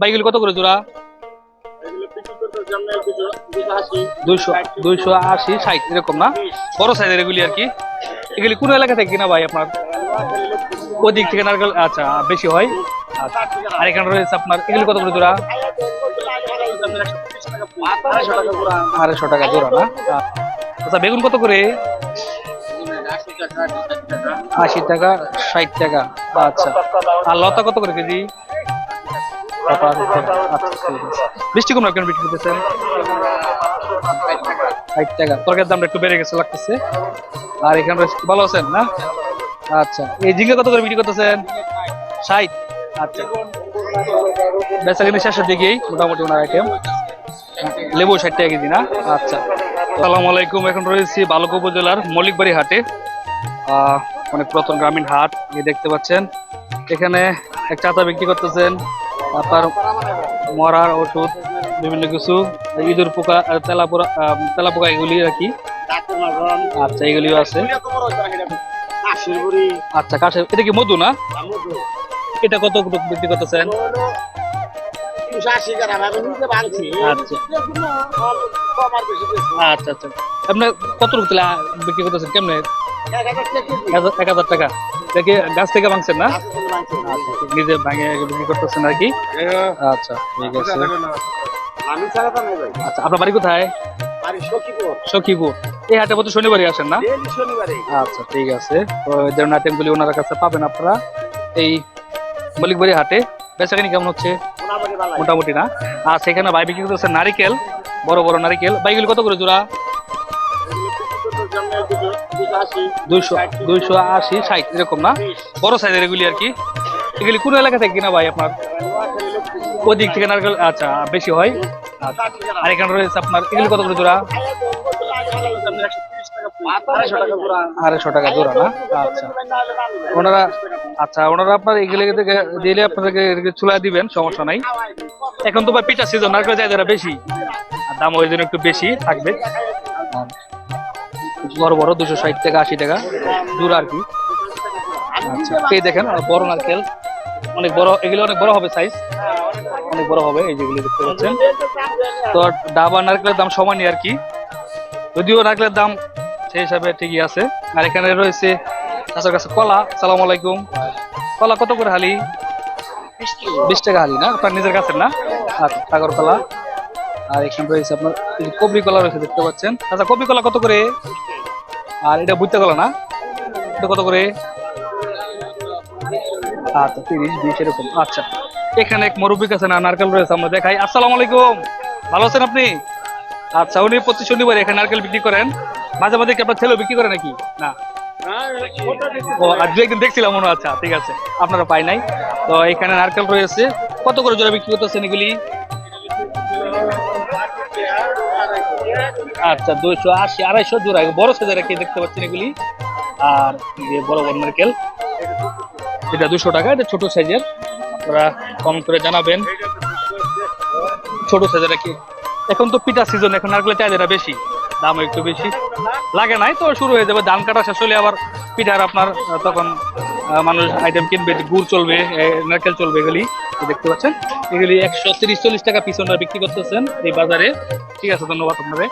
বাইগুলি কত করে জোড়া? দুইশো আশি ষাট এরকম না? বড় সাইজের এগুলি আর কি? এগুলি কোন এলাকা থেকে কিনা ভাই আপনার? ওই দিক থেকে নারকেল আচ্ছা বেশি হয়। আচ্ছা আর এখানে রয়েছে আপনার এগুলি কত করে জোড়া? আড়াইশো টাকা জোড়া না? আচ্ছা বেগুন কত করে? আশি টাকা ষাট টাকা আচ্ছা। আর লতা কত করে কেজি? মিষ্টি কেন ষাট টাকা। তরকারির দামটা একটু বেড়ে গেছে, লাগতেছে। আর এখানে ভালো আছেন, না? আচ্ছা। এই ঝিঙ্গা কত করে বিক্রি করতেছেন? ষাট। আচ্ছা। বেচা কিনে শেষের দিকেই মোটামুটি ওনার আইটেম লেবু ষাট টাকা কেজি, না? আচ্ছা। আসসালামু আলাইকুম। এখন রয়েছি বালক উপজেলার মল্লিকবাড়ি হাটে। অনেক পুরাতন গ্রামীণ হাট, এই দেখতে পাচ্ছেন। এখানে এক চাচা বিক্রি করতেছেন। আপনার মরার ওষুধ, বিভিন্ন কিছু। ইঁদুর পোকা তেলা পোকা তেলা পোকা এগুলি আর কি। আচ্ছা এগুলিও আছে। আচ্ছা কাছে এটা কি মধু না? এটা কত বিক্রি করতেছেন? আচ্ছা। আচ্ছা আচ্ছা। আপনার কত রুপি বিক্রি করতেছেন? কেমনে? এক- হাজার টাকা। দেখি, গাছ থেকে ভাঙছেন না? নিজে ভাঙে বিক্রি করতেছেন আর কি? আচ্ছা ঠিক আছে। আচ্ছা আপনার বাড়ি কোথায়? সখীপুর। এই হাটে প্রতি শনিবারই আসেন না? আচ্ছা ঠিক আছে। আইটেমগুলি কাছে পাবেন আপনারা। এই মল্লিকবাড়ি হাটে। বেচাকেনি কেমন হচ্ছে? মোটামুটি না? আর সেখানে ভাই বিক্রি করতেছে নারিকেল, বড় বড় নারিকেল। বাইগুলি কত করে জোড়া? দুইশো দুইশো আশি ষাট এরকম না? বড় সাইজের এগুলি আর কি? এগুলি কোন এলাকা থেকে কিনা ভাই আপনার? ওই দিক থেকে নারকেল আচ্ছা বেশি হয়? আচ্ছা। আর এখানে রয়েছে আপনার এগুলি কত করে জোড়া? আড়াইশো টাকা জোড়া। না? আচ্ছা। ওনারা আচ্ছা ওনারা আপনার এগুলি থেকে দিলে আপনাদেরকে এগুলি চুলা দিবেন সমস্যা নাই। এখন তো ভাই পিঠা সিজন নারকেল বেশি। দাম ওই জন্য একটু বেশি থাকবে। বড় বড় দুশো ষাট টাকা আশি টাকা দূর আর কি। আচ্ছা এই দেখেন বড় নারকেল। অনেক বড় এগুলো অনেক বড় হবে সাইজ অনেক বড় হবে এই যেগুলি দেখতে পাচ্ছেন। তো ডাব আর নারকেলের দাম সমানই আর কি। যদিও নারকেলের দাম সেই হিসাবে ঠিকই আছে। আর এখানে রয়েছে চাষের কাছে কলা। সালাম আলাইকুম। কলা কত করে হালি? বিশ টাকা হালি না? আপনার নিজের কাছে না? আচ্ছা সাগর কলা আর এখানে রয়েছে আপনার কবরি কলা রয়েছে, দেখতে পাচ্ছেন। আচ্ছা কবি কলা কত করে? আর এটা বুঝতে কলা না? এটা কত করে? আচ্ছা তিরিশ বিশ এরকম। আচ্ছা এখানে এক কাছে না, নারকেল রয়েছে, আমরা দেখাই। আসসালামু আলাইকুম। ভালো আছেন আপনি? আচ্ছা উনি প্রতি শনিবার এখানে নারকেল বিক্রি করেন। মাঝে মাঝে কি আপনার বিক্রি করে নাকি? না? ও, আর দু একদিন দেখছিলাম মনে আচ্ছা ঠিক আছে। আপনারা পাই নাই। তো এখানে নারকেল রয়েছে। কত করে জোড়া বিক্রি করতেছেন এগুলি? আচ্ছা দুইশো আশি, আড়াইশো জোড়া। বড় সাইজের কি দেখতে পাচ্ছেন এগুলি। আর যে বড় বড় নারকেল এটা দুশো টাকা, এটা ছোট সাইজের। আপনারা কম করে জানাবেন। ছোট সাইজের কি এখন তো পিঠা সিজন এখন নারকেলের চাহিদাটা বেশি। দাম একটু বেশি। লাগে নাই তো, শুরু হয়ে যাবে। ধান কাটা শেষ হলে আবার পিঠার আপনার তখন মানুষ আইটেম কিনবে, গুড় চলবে নারকেল চলবে এগুলি দেখতে পাচ্ছেন। এগুলি একশো তিরিশ, চল্লিশ টাকা ওনারা বিক্রি করতেছেন এই বাজারে। ঠিক আছে, ধন্যবাদ আপনাদের।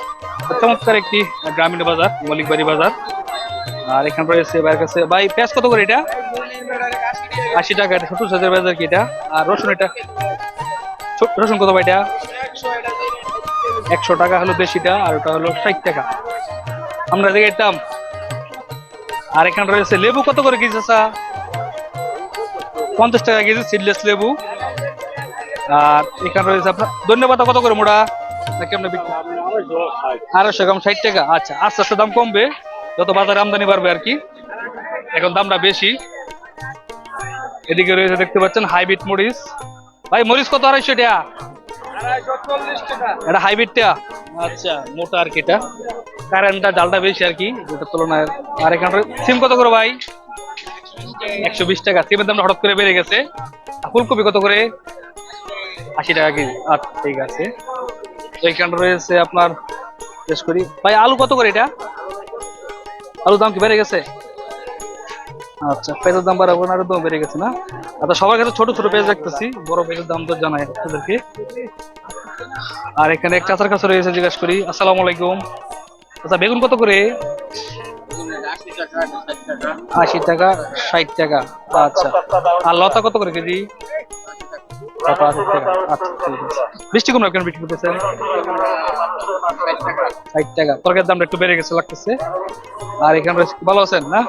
চমৎকার একটি গ্রামীণ বাজার মলিকবাড়ি বাজার। আর এখানে রয়েছে ভাইয়ের কাছে, ভাই, পেঁয়াজ কত করে এটা? আশি টাকা, এটা ছোট সাইজের বাজার কি এটা? আর রসুন এটা? রসুন কত ভাই এটা? একশো টাকা হলো বেশিটা আর ওটা হলো ষাট টাকা। আমরা দেখে আর এখানে রয়েছে লেবু কত করে কেজি চাচা? পঞ্চাশ টাকা কেজি সিডলেস লেবু। আর এখানে রয়েছে আপনার ধন্যবাদ কত করে মোড়া? না কেমন বিক্রি আড়াইশো গ্রাম, ষাট টাকা। আচ্ছা আস্তে আস্তে দাম কমবে, যত বাজারে আমদানি বাড়বে আর কি। এখন দামটা বেশি। এদিকে রয়েছে, দেখতে পাচ্ছেন, হাইব্রিড মরিচ। ভাই, মরিচ কত? আড়াইশো টাকা। এটা হাইব্রিডটা আচ্ছা মোটা আর কি এটা। কারেন্টটা ডালটা বেশি আর কি যেটার তুলনায় আর এখানে সিম কত করে ভাই? একশো বিশ টাকা। সিমের দামটা হঠাৎ করে বেড়ে গেছে। ফুলকপি কত করে? আশি টাকা কেজি। আচ্ছা ঠিক আছে। তো এইখানে রয়েছে আপনার শেষ করি। ভাই, আলু কত করে এটা? আলুর দাম কি বেড়ে গেছে? আচ্ছা পেঁয়াজের দাম বাড়াবো না দাম বেড়ে গেছে না? আচ্ছা সবার কাছে ছোট ছোট পেজ দেখতেছি বড় পেজের দাম তো জানাই আপনাদেরকে। আর এখানে এক চাচার কাছে রয়েছে, জিজ্ঞাসা করি, আসসালামু আলাইকুম। আচ্ছা বেগুন কত করে? আশি টাকা, ষাট টাকা। আচ্ছা। আর লতা কত করে কেজি? টাকা। আচ্ছা বৃষ্টি কম কেন বিক্রি করতেছেন ষাট টাকা। তরকারির দামটা একটু বেড়ে গেছে, লাগতেছে। আর এখানে ভালো আছেন, না?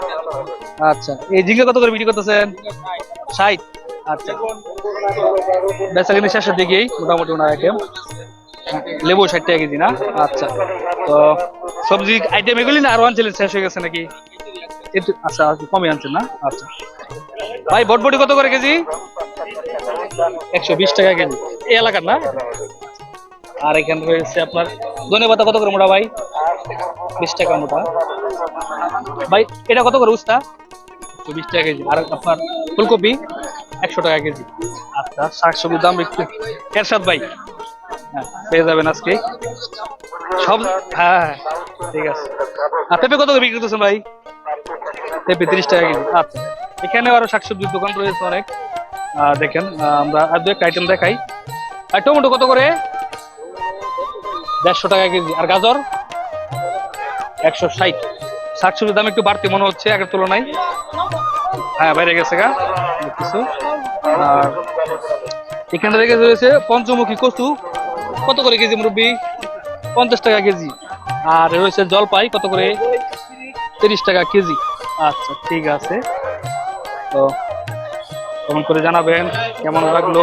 আচ্ছা। এই ঝিঙ্গা কত করে বিক্রি করতেছেন? ষাট। আচ্ছা। বেচা কিনে শেষের দিকেই, মোটামুটি ওনার আইটেম লেবু ষাট টাকা কেজি, না? আচ্ছা। তো সবজি আইটেম এগুলি না আরও আনছিলেন, শেষ হয়ে গেছে নাকি? আচ্ছা আর একটু আনছেন না? আচ্ছা। ভাই বটবটি কত করে কেজি? একশো বিশ টাকা কেজি। এই এলাকার না? আর এখানে রয়েছে আপনার ধনে পাতা কত করে মোটা ভাই? বিশ টাকা মোটা। ভাই, এটা কত করে উস্তা? বিশ টাকা কেজি। আর আপনার ফুলকপি একশো টাকা কেজি। আচ্ছা শাক সবজির দাম একটু এরশাদ ভাই। হ্যাঁ পেয়ে যাবেন আজকে। সব হ্যাঁ হ্যাঁ ঠিক আছে। আর পেঁপে কত করে বিক্রি করতেছেন ভাই? পেঁপে টাকা কেজি। আচ্ছা। এখানে আরও শাকসবজির দোকান রয়েছে অনেক। দেখেন আমরা আর দু একটা আইটেম দেখাই। আর টমেটো কত করে? দেড়শো টাকা কেজি। আর গাজর? একশো ষাট। শাকসবজির দাম একটু বাড়তি মনে হচ্ছে আগের তুলনায়। হ্যাঁ বাইরে গেছে গা। কিছু। আর এখানে রেখে রয়েছে পঞ্চমুখী কচু। কত করে কেজি, মুরব্বী? পঞ্চাশ টাকা কেজি। আর রয়েছে জলপাই, কত করে? তিরিশ টাকা কেজি। আচ্ছা ঠিক আছে। তো কমেন্ট করে জানাবেন? কেমন লাগল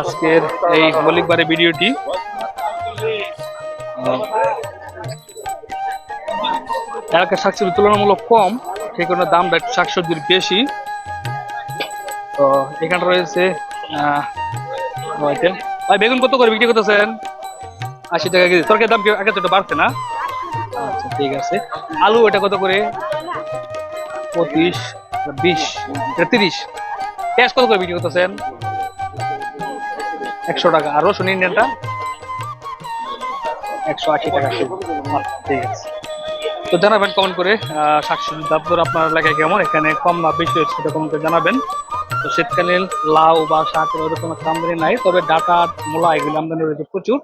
আজকের এই মল্লিকবারের ভিডিওটি? এলাকার শাকসবজি তুলনামূলক কম, সেই কারণে দামটা শাকসবজির বেশি। তো এখানে রয়েছে ভাই, বেগুন কত করে বিক্রি করতেছেন? আশি টাকা কেজি। তরকারির দাম আগে তো বাড়ছে না? আচ্ছা ঠিক আছে। আলু এটা কত করে? পঁচিশ, বিশ কত করে বিক্রি করতেছেন? একশো টাকা। আর রসুন ইন্ডিয়ানটা? একশো আশি টাকা। ঠিক আছে। তো জানাবেন কমেন্ট করে শাকসবজির আপনার এলাকায় কেমন? এখানে কম না বেশি হচ্ছে সেটা কমেন্ট করে জানাবেন। তো শীতকালীন লাউ বা শাক একটা আমদানি নাই, তবে ডাটা মূলা এগুলো আমদানি রয়েছে প্রচুর।